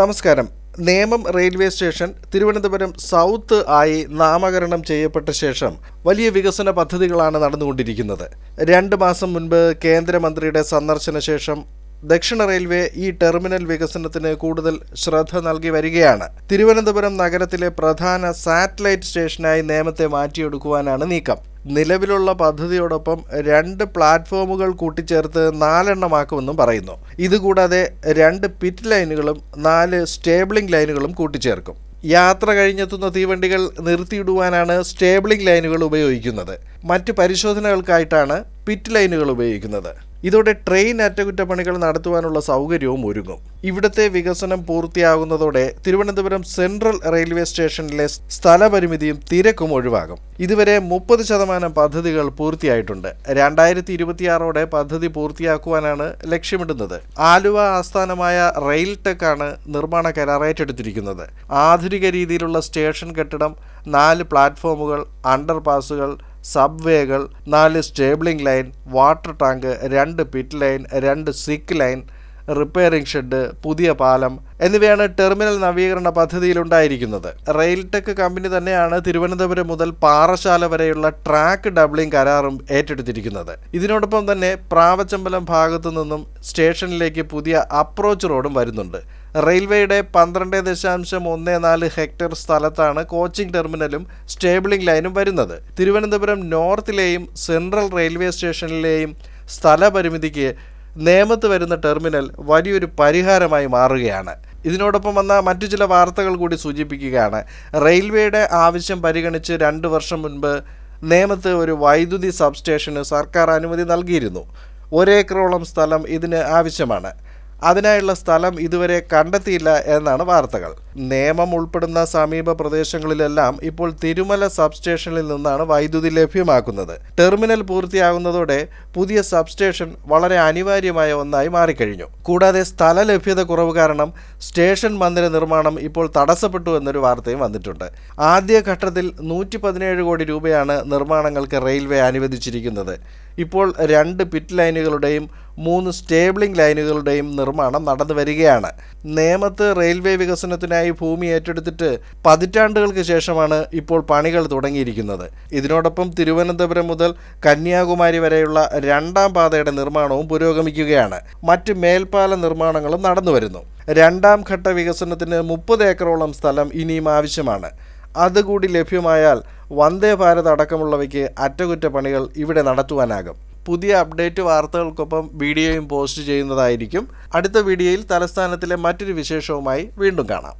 നമസ്കാരം. Nemam railway station Thiruvananthapuram south ആയി നാമകരണം ചെയ്യപ്പെട്ട ശേഷം വലിയ വികസന പദ്ധതികളാണ് നടന്നുകൊണ്ടിരിക്കുന്നത്. രണ്ട് മാസം മുൻപ് കേന്ദ്രമന്ത്രിയുടെ സന്ദർശന ശേഷം ദക്ഷിണ റെയിൽവേ ഈ ടെർമിനൽ വികസനത്തിന് കൂടുതൽ ശ്രദ്ധ നൽകി വരികയാണ്. തിരുവനന്തപുരം നഗരത്തിലെ പ്രധാന സാറ്റലൈറ്റ് സ്റ്റേഷനായി നേമത്തെ മാറ്റിയെടുക്കുവാനാണ് നീക്കം. നിലവിലുള്ള പദ്ധതിയോടൊപ്പം രണ്ട് പ്ലാറ്റ്ഫോമുകൾ കൂട്ടിച്ചേർത്ത് നാലെണ്ണമാക്കുമെന്നും പറയുന്നു. ഇതുകൂടാതെ രണ്ട് പിറ്റ് ലൈനുകളും നാല് സ്റ്റേബിളിംഗ് ലൈനുകളും കൂട്ടിച്ചേർക്കും. യാത്ര കഴിഞ്ഞെത്തുന്ന തീവണ്ടികൾ നിർത്തിയിടുവാനാണ് സ്റ്റേബിളിംഗ് ലൈനുകൾ ഉപയോഗിക്കുന്നത്. മറ്റ് പരിശോധനകൾക്കായിട്ടാണ് പിറ്റ് ലൈനുകൾ ഉപയോഗിക്കുന്നത്. ഇതോടെ ട്രെയിൻ അറ്റകുറ്റപ്പണികൾ നടത്തുവാനുള്ള സൗകര്യവും ഒരുങ്ങും. ഇവിടുത്തെ വികസനം പൂർത്തിയാകുന്നതോടെ തിരുവനന്തപുരം സെൻട്രൽ റെയിൽവേ സ്റ്റേഷനിലെ സ്ഥലപരിമിതിയും തിരക്കും ഒഴിവാകും. ഇതുവരെ മുപ്പത് ശതമാനം പദ്ധതികൾ പൂർത്തിയായിട്ടുണ്ട്. രണ്ടായിരത്തി ഇരുപത്തിയാറോടെ പദ്ധതി പൂർത്തിയാക്കുവാനാണ് ലക്ഷ്യമിടുന്നത്. ആലുവ ആസ്ഥാനമായ റെയിൽ ടെക്കാണ് നിർമ്മാണ കരാർ ഏറ്റെടുത്തിരിക്കുന്നത്. ആധുനിക രീതിയിലുള്ള സ്റ്റേഷൻ കെട്ടിടം നാല് പ്ലാറ്റ്ഫോമുകൾ അണ്ടർപാസുകൾ സബ്വേകൾ നാല് സ്റ്റേബിളിംഗ് ലൈൻ വാട്ടർ ടാങ്ക് രണ്ട് പിറ്റ് ലൈൻ രണ്ട് സിക്ക് ലൈൻ റിപ്പയറിംഗ് ഷെഡ് പുതിയ പാലം എന്നിവയാണ് ടെർമിനൽ നവീകരണ പദ്ധതിയിലുണ്ടായിരിക്കുന്നത്. റെയിൽടെക് കമ്പനി തന്നെയാണ് തിരുവനന്തപുരം മുതൽ പാറശാല വരെയുള്ള ട്രാക്ക് ഡബ്ലിംഗ് കരാറും ഏറ്റെടുത്തിരിക്കുന്നത്. ഇതിനോടൊപ്പം തന്നെ പ്രാവച്ചമ്പലം ഭാഗത്തു നിന്നും സ്റ്റേഷനിലേക്ക് പുതിയ അപ്രോച്ച് റോഡും വരുന്നുണ്ട്. റെയിൽവേയുടെ പന്ത്രണ്ട് ദശാംശം ഒന്ന് നാല് ഹെക്ടർ സ്ഥലത്താണ് കോച്ചിംഗ് ടെർമിനലും സ്റ്റേബിളിംഗ് ലൈനും വരുന്നത്. തിരുവനന്തപുരം നോർത്തിലെയും സെൻട്രൽ റെയിൽവേ സ്റ്റേഷനിലെയും സ്ഥലപരിമിതിക്ക് നേമത്ത് വരുന്ന ടെർമിനൽ വലിയൊരു പരിഹാരമായി മാറുകയാണ്. ഇതിനോടൊപ്പം വന്ന മറ്റു ചില വാർത്തകൾ കൂടി സൂചിപ്പിക്കുകയാണ്. റെയിൽവേയുടെ ആവശ്യം പരിഗണിച്ച് രണ്ട് വർഷം മുൻപ് നേമത്ത് ഒരു വൈദ്യുതി സബ്സ്റ്റേഷന് സർക്കാർ അനുമതി നൽകിയിരുന്നു. ഒരേക്കറോളം സ്ഥലം ഇതിന് ആവശ്യമാണ്. അതിനായുള്ള സ്ഥലം ഇതുവരെ കണ്ടെത്തിയില്ല എന്നാണ് വാർത്തകൾ. നേമം ഉൾപ്പെടുന്ന സമീപ പ്രദേശങ്ങളിലെല്ലാം ഇപ്പോൾ തിരുമല സബ്സ്റ്റേഷനിൽ നിന്നാണ് വൈദ്യുതി ലഭ്യമാക്കുന്നത്. ടെർമിനൽ പൂർത്തിയാകുന്നതോടെ പുതിയ സബ്സ്റ്റേഷൻ വളരെ അനിവാര്യമായ ഒന്നായി മാറിക്കഴിഞ്ഞു. കൂടാതെ സ്ഥല ലഭ്യത കുറവ് കാരണം സ്റ്റേഷൻ മന്ദിര നിർമ്മാണം ഇപ്പോൾ തടസ്സപ്പെട്ടു എന്നൊരു വാർത്തയും വന്നിട്ടുണ്ട്. ആദ്യഘട്ടത്തിൽ നൂറ്റി പതിനേഴ് കോടി രൂപയാണ് നിർമ്മാണങ്ങൾക്ക് റെയിൽവേ അനുവദിച്ചിരിക്കുന്നത്. ഇപ്പോൾ രണ്ട് പിറ്റ് ലൈനുകളുടെയും മൂന്ന് സ്റ്റേബിളിംഗ് ലൈനുകളുടെയും നിർമ്മാണം നടന്നു വരികയാണ്. നേമത്ത് റെയിൽവേ വികസനത്തിനായി ഭൂമി ഏറ്റെടുത്തിട്ട് പതിറ്റാണ്ടുകൾക്ക് ശേഷമാണ് ഇപ്പോൾ പണികൾ തുടങ്ങിയിരിക്കുന്നത്. ഇതിനോടൊപ്പം തിരുവനന്തപുരം മുതൽ കന്യാകുമാരി വരെയുള്ള രണ്ടാം പാതയുടെ നിർമ്മാണവും പുരോഗമിക്കുകയാണ്. മറ്റ് മേൽപ്പാല നിർമ്മാണങ്ങളും നടന്നു വരുന്നു രണ്ടാം ഘട്ട വികസനത്തിന് മുപ്പത് ഏക്കറോളം സ്ഥലം ഇനിയും ആവശ്യമാണ്. അതുകൂടി ലഭ്യമായാൽ വന്ദേ ഭാരത് അടക്കമുള്ളവയ്ക്ക് അറ്റകുറ്റപ്പണികൾ ഇവിടെ നടത്തുവാനാകും. പുതിയ അപ്ഡേറ്റ് വാർത്തകൾക്കൊപ്പം വീഡിയോയും പോസ്റ്റ് ചെയ്യുന്നതായിരിക്കും. അടുത്ത വീഡിയോയിൽ തലസ്ഥാനത്തിലെ മറ്റൊരു വിശേഷവുമായി വീണ്ടും കാണാം.